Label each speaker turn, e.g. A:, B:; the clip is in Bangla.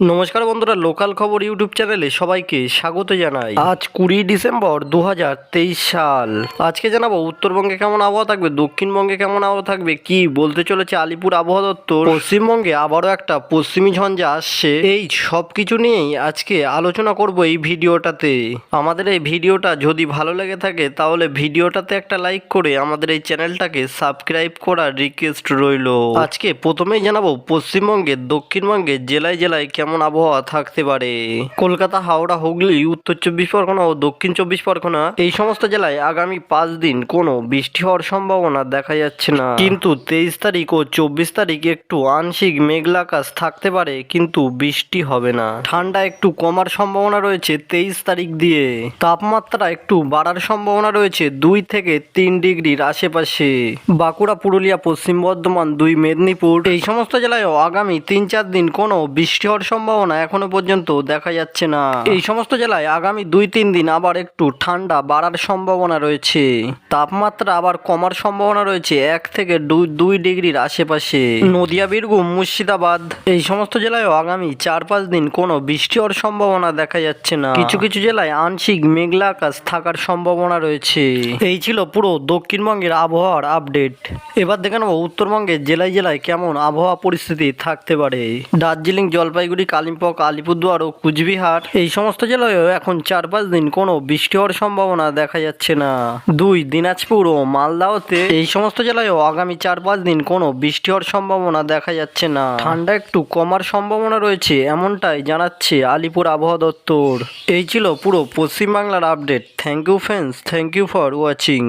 A: নমস্কার বন্ধুরা, লোকাল খবর ইউটিউব চ্যানেলে সবাইকে স্বাগত জানাই। আজ কুড়ি ডিসেম্বর দু হাজার তেইশ সাল। আজকে জানাব, উত্তরবঙ্গে কেমন আবহাওয়া থাকবে, দক্ষিণবঙ্গে কেমন আবহাওয়া থাকবে, কি বলতে চলেছে আলিপুর আবহাওয়া দপ্তর? পশ্চিমবঙ্গে আবারও একটা পশ্চিমী ঝঞ্ঝা আসছে। এই সব কিছু নিয়েই আজকে আলোচনা করব এই ভিডিওটাতে। আমাদের এই ভিডিওটা যদি ভালো লেগে থাকে, তাহলে ভিডিওটাতে একটা লাইক করে আমাদের এই চ্যানেলটাকে সাবস্ক্রাইব করার রিকোয়েস্ট রইল। আজকে প্রথমেই জানাব, পশ্চিমবঙ্গে, দক্ষিণবঙ্গে জেলায় জেলায় কেমন আবহাওয়া থাকতে পারে? কলকাতা, হাওড়া, হুগলি, উত্তর চব্বিশ পরগনা ও দক্ষিণ চব্বিশ পরগনা, এই সমস্ত জেলায় আগামী পাঁচ দিন কোনো বৃষ্টি হওয়ার সম্ভাবনা দেখা যাচ্ছে না। কিন্তু তেইশ তারিখ ও চব্বিশ তারিখ একটু আংশিক মেঘলা আকাশ থাকতে পারে, কিন্তু বৃষ্টি হবে না। ঠান্ডা একটু কমার সম্ভাবনা রয়েছে তেইশ তারিখ দিয়ে। তাপমাত্রা একটু বাড়ার সম্ভাবনা রয়েছে দুই থেকে তিন ডিগ্রির আশেপাশে। বাঁকুড়া, পুরুলিয়া, পশ্চিম বর্ধমান, দুই মেদিনীপুর, এই সমস্ত জেলায়ও আগামী তিন চার দিন কোনো বৃষ্টি হওয়ার সম্ভাবনা এখনও পর্যন্ত দেখা যাচ্ছে না। এই সমস্ত জেলায় আগামী দুই তিন দিন আবার একটু ঠান্ডা বাড়ার সম্ভাবনা রয়েছে। তাপমাত্রা আবার কমার সম্ভাবনা রয়েছে এক থেকে দুই দুই ডিগ্রির আশেপাশে। নদিয়া, বীরভূম, মুর্শিদাবাদ এই সমস্ত জেলায়ও আগামী চার পাঁচ দিন কোনো বৃষ্টি হওয়ার সম্ভাবনা দেখা যাচ্ছে না। কিছু কিছু জেলায় আংশিক মেঘলা আকাশ থাকার সম্ভাবনা রয়েছে। এই ছিল পুরো দক্ষিণবঙ্গের আবহাওয়ার আপডেট। এবার দেখে নেব উত্তরবঙ্গের জেলায় জেলায় কেমন আবহাওয়া পরিস্থিতি থাকতে পারে। দার্জিলিং, জলপাইগুড়ি কালিম্পং আলিপুরদুয়ার ও কুচবিহার। এই সমস্ত জেলায়ও এখন চার পাঁচ দিন কোনো বৃষ্টি হওয়ার সম্ভাবনা দেখা যাচ্ছে না। দুই, দিনাজপুর ও মালদাওতে এই সমস্ত জেলায়ও আগামী চার পাঁচ দিন কোনো বৃষ্টি হওয়ার সম্ভাবনা দেখা যাচ্ছে না। ঠান্ডা একটু কমার সম্ভাবনা রয়েছে এমনটাই জানাচ্ছে আলিপুর আবহাওয়া দপ্তর। এই ছিল পুরো পশ্চিমবাংলার update. Thank you friends thank you for watching